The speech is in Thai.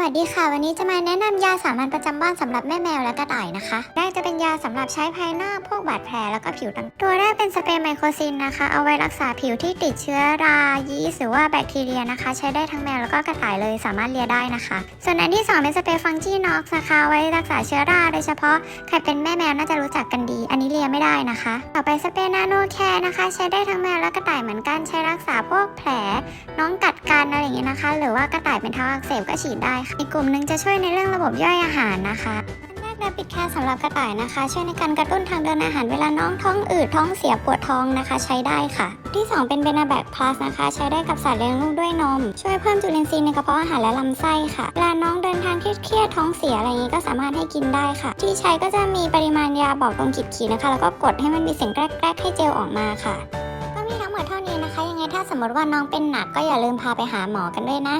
วัสดีค่ะ วันนี้จะมาแนะนำยาสามัญประจำบ้านสำหรับแม่แมวและกระต่ายนะคะแรกจะเป็นยาสำหรับใช้ภายนอกพวกบาดแผลแล้วก็ผิวต่างตัวแรกเป็นสเปรย์ไมโครซินนะคะ เอาไว้รักษาผิวที่ติดเชื้อรายีสหรือว่าแบคทีเรียนะคะ ใช้ได้ทั้งแมวแล้วก็กระต่ายเลยสามารถเลียได้นะคะ ส่วนอันที่สองเป็นสเปรย์ฟังจีน็อกนะคะไว้รักษาเชื้อราโดยเฉพาะใครเป็นแม่แมวน่าจะรู้จักกันดี อันนี้เลียไม่ได้นะคะ ต่อไปสเปรย์นาโนแคร์นะคะ ใช้ได้ทั้งแมวและกระต่ายเหมือนกันใช้รักษาพวกแผล น้องกัดกันอะไรอย่างเงี้ยนะคะ หรือว่ากระต่ายเป็นเท้าอักเสบก็ฉีดได้ค่ะอีกกลุ่มหนึ่งจะช่วยในเรื่องระบบย่อยอาหารนะคะนแรกนะปิดแคร์สำหรับกระต่ายนะคะ ช่วยในการกระตุ้นทางเดินอาหารเวลาน้องท้องอืดท้องเสียปวดท้องนะคะ ใช้ได้ค่ะ ที่ 2 เป็นเบนาแบกพลัสนะคะ ใช้ได้กับสัตว์เลี้ยงลูกด้วยนม ช่วยเพิ่มจุลินทรีย์ในกระเพาะอาหารและลำไส้ค่ะเวลาน้องเดินทางเครียดท้องเสียอะไรอย่างนี้ก็สามารถให้กินได้ค่ะ ที่ใช้ก็จะมีปริมาณยาบอกตรงขีดๆนะคะ แล้วก็กดให้มันมีเสียงแกรกๆให้เจลออกมาค่ะ ถ้าสมมติว่าน้องเป็นหนักก็อย่าลืมพาไปหาหมอกันด้วยนะ